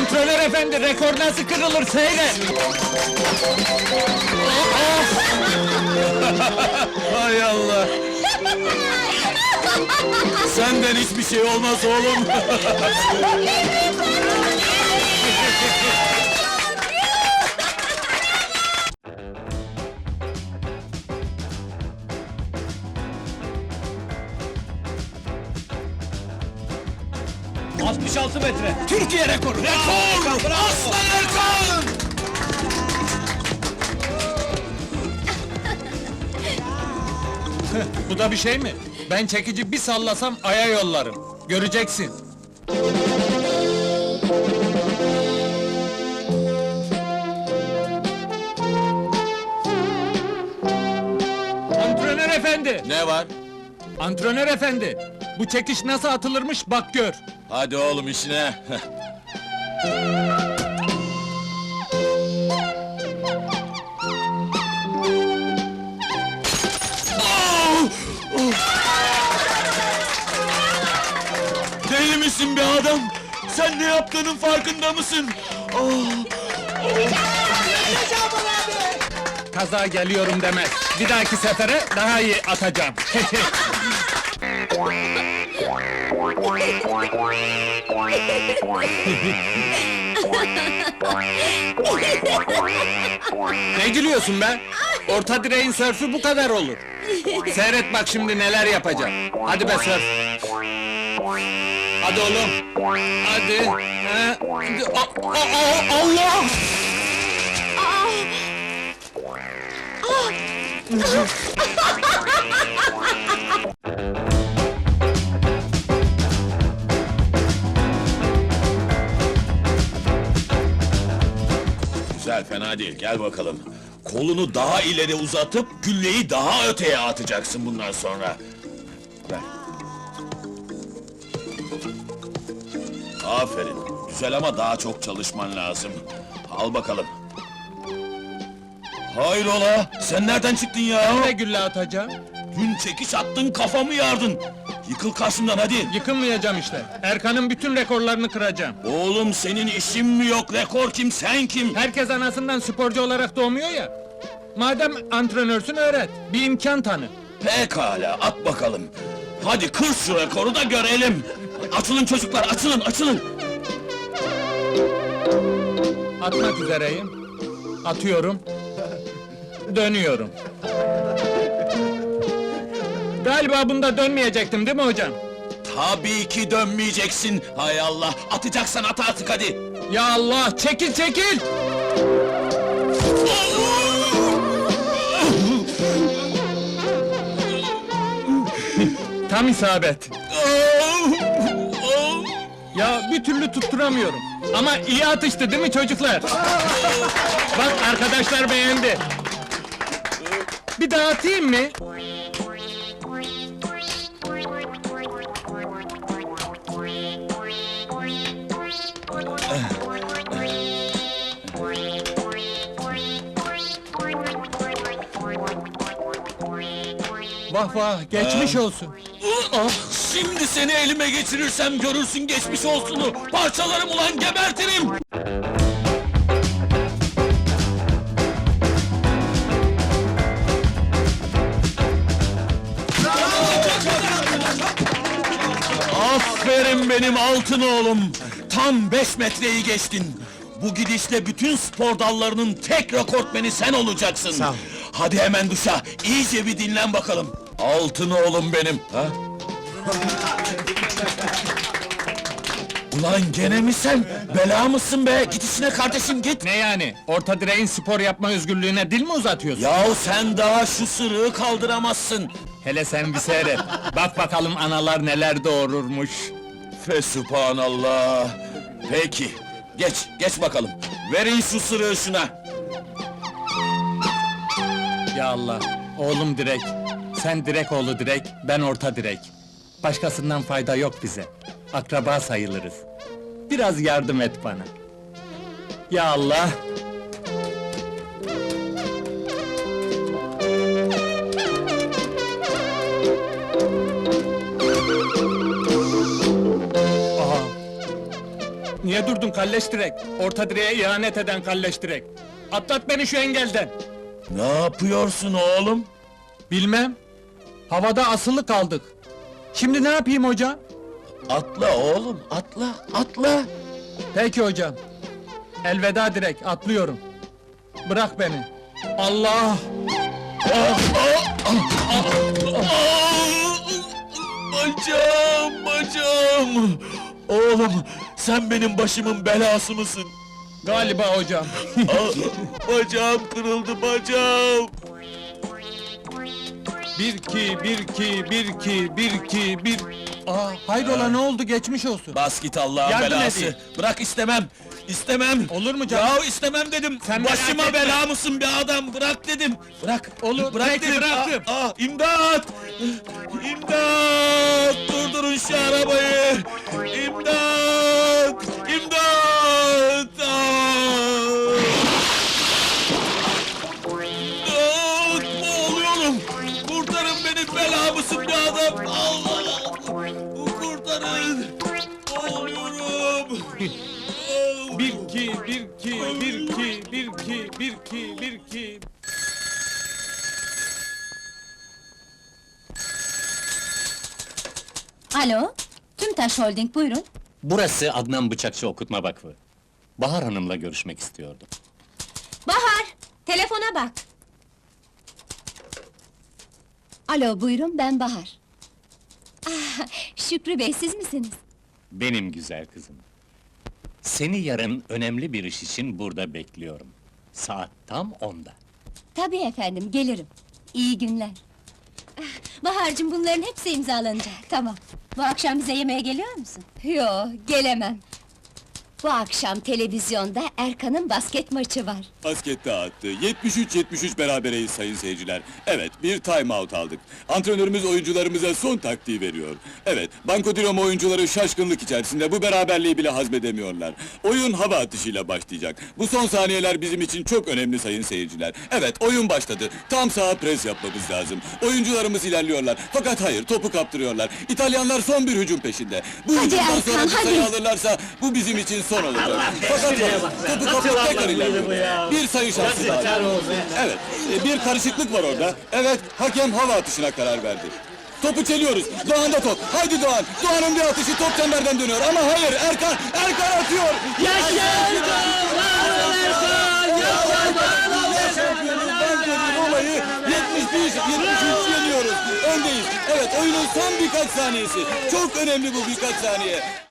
Antrenör efendi, rekor nasıl kırılır seyret! Hay Allah! Senden hiçbir şey olmaz oğlum. ...66 metre! Türkiye rekoru! Rekor! Aslan Erkan! Bu da bir şey mi? Ben çekici bir sallasam aya yollarım. Göreceksin. Antrenör efendi! Ne var? Antrenör efendi! Bu çekiş nasıl atılırmış bak gör. Hadi oğlum işine. adam? Sen ne yaptığının farkında mısın? Kaza geliyorum demez. Bir dahaki sefere daha iyi atacağım. ne gülüyorsun be? Orta direğin sörfü bu kadar olur. Seyret bak şimdi neler yapacağım. Hadi be sörf. Hadi oğlum. Hadi. Ha? A- a- a- Allah! Güzel, fena değil. Gel bakalım. Kolunu daha ileri uzatıp gülleyi daha öteye atacaksın bundan sonra. Aferin. Güzel ama daha çok çalışman lazım. Al bakalım. Hayrola? Sen nereden çıktın ya? Ne gülle atacağım? Dün çekiş attın kafamı yardın. Yıkıl karşımdan hadi. Yıkılmayacağım işte. Erkan'ın bütün rekorlarını kıracağım. Oğlum senin işin mi yok? Rekor kim? Sen kim? Herkes anasından sporcu olarak doğmuyor ya. Madem antrenörsün öğret. Bir imkan tanı. Pekala, at bakalım. Hadi kır şu rekoru da görelim. Açılın çocuklar, açılın, açılın. Atmak üzereyim. Atıyorum. Dönüyorum. Galiba bunda dönmeyecektim değil mi hocam? Tabii ki dönmeyeceksin. Hay Allah, atacaksan at artık hadi. Ya Allah, çekil çekil! Tam isabet. Ya bir türlü tutturamıyorum. Ama iyi atıştı değil mi çocuklar? Bak arkadaşlar beğendi. Bir daha atayım mı? Vah vah, geçmiş olsun. Ah, şimdi seni elime geçirirsem görürsün geçmiş olsunu. Parçalarım ulan gebertirim. Aferin benim altın oğlum! Tam beş metreyi geçtin! Bu gidişle bütün spor dallarının tek rekortmeni sen olacaksın! Sağ Hadi hemen duşa, iyice bir dinlen bakalım! Altın oğlum benim! Ha? Ulan gene mi sen? Bela mısın be? Git işine kardeşim git! Ne yani? Orta direğin spor yapma özgürlüğüne dil mi uzatıyorsun? Yahu sen daha şu sırığı kaldıramazsın! Hele sen bir seyret. Bak bakalım analar neler doğururmuş. Fesubhanallah! Peki, geç, geç bakalım. Verin şu sırığı şuna. Ya Allah, oğlum direk. Sen direk oğlu direk, ben orta direk. Başkasından fayda yok bize. Akraba sayılırız. Biraz yardım et bana. Ya Allah! Aha! Niye durdun kalleş direk? Orta direğe ihanet eden kalleş direk. Atlat beni şu engelden. Ne yapıyorsun oğlum? Bilmem. Havada asılı kaldık. Şimdi ne yapayım hocam? Atla oğlum, atla, atla! Peki hocam. Elveda direkt atlıyorum. Bırak beni. Allah! Bacağım, bacağım! Oğlum, sen benim başımın belası mısın? Galiba hocam. Ah, bacağım kırıldı, bacağım! Bir ki, bir ki, bir ki, bir ki, bir... Aa, hayrola ne oldu geçmiş olsun. Bas git Allah'ın Yardım belası! edeyim. Bırak istemem! İstemem! Olur mu canım? Ya istemem dedim! Sen merak Başıma etme. bela mısın be adam? Bırak dedim! Bırak! Olur, bırak peki, dedim! bıraktım. Ah, ah, imdat! İmdat! Durdurun şu arabayı! İmdat! Bir ki, bir ki, bir ki, bir ki... Alo, Tümtaş Holding buyurun. Burası Adnan Bıçakçı Okutma Vakfı. Bahar Hanım'la görüşmek istiyordum. Bahar, telefona bak. Alo, buyurun ben Bahar. Ah, Şükrü Bey siz misiniz? Benim güzel kızım. Seni yarın önemli bir iş için burada bekliyorum. Saat tam onda. Tabii efendim, gelirim. İyi günler. Ah, Bahar'cığım bunların hepsi imzalanacak. Tamam. Bu akşam bize yemeğe geliyor musun? Yo, gelemem. Bu akşam televizyonda Erkan'ın basket maçı var. Basket dağıttı. 73-73 berabereyiz sayın seyirciler. Evet, bir time out aldık. Antrenörümüz oyuncularımıza son taktiği veriyor. Evet, Banko Dinamo oyuncuları şaşkınlık içerisinde bu beraberliği bile hazmedemiyorlar. Oyun hava atışıyla başlayacak. Bu son saniyeler bizim için çok önemli sayın seyirciler. Evet, oyun başladı. Tam sağa pres yapmamız lazım. Oyuncularımız ilerliyorlar. Fakat hayır, topu kaptırıyorlar. İtalyanlar son bir hücum peşinde. Bu Hadi hücumdan Erkan, sonra bir sayı hadi. alırlarsa bu bizim için son olacak. Fakat topu kapıp tekrar ilerliyorlar. Bir sayı şansı daha. Evet, e, bir karışıklık var orada. Evet, hakem hava atışına karar verdi. Topu çeliyoruz. Doğan'da top. Haydi Doğan. Doğan'ın bir atışı top çemberden dönüyor. Ama hayır, Erkan, Erkan atıyor. Yaşa Erkan! Roma'yı 71 73 yeniyoruz. Öndeyiz. Evet, oyunun son birkaç saniyesi. Çok önemli bu birkaç saniye.